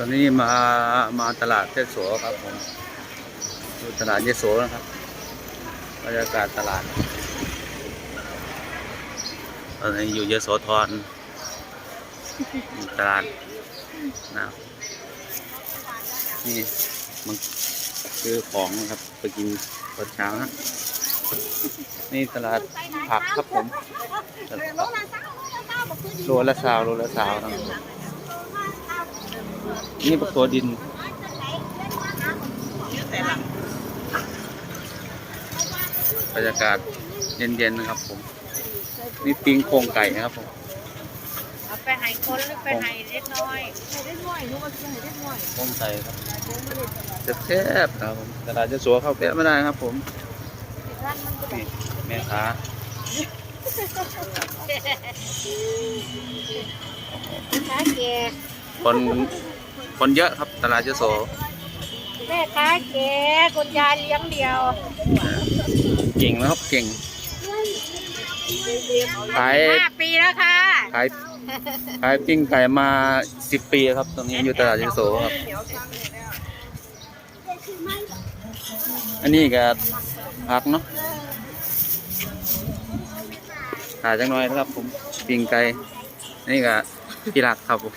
ตอนนี้มามาตลาดเทศโสครับผมดูตลาดเยโสนะครับบรรยากาศตลาดตอนนี้อยู่เยโสธรตลาดนะนี่มันคือของนะครับไปกินตอนเช้านะนี่ตลาดผักครับผมตลาดผักโลละสาวโลละสาวนะครับ นี่ปลาตัวดินบรรยากาศเย็นๆนะครับผม นี่ปิ้งโครงไก่นะครับผมเอาไปให้คนหรือไปให้เล็กน้อยโครงไก่ครับแซ่บๆนะครับผมตลาดจะสัวเข้าแปะไม่ได้ครับผมนี่แม่ค้าค้าแก่คน คนเยอะครับตลาดจะโสแม่ค้าแก่คนยายเลี้ยงเดียวเก่งนะครับเก่งขายห้าปีแล้วค่ะขายขายปิ้งไก่มาสิบปีครับ ตรงนี้อยู่ตลาดจะโสครับ อันนี้ก็ผักเนาะขายจังน้อยนะครับผมปิ้งไก่ อันนี้ก็พี่รักครับผม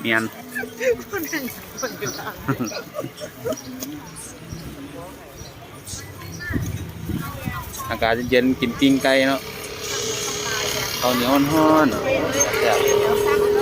เมียนอากาศเย็นๆกินปิ้งไก่เนาะข้าวเหนียวฮ้อนๆแซ่บ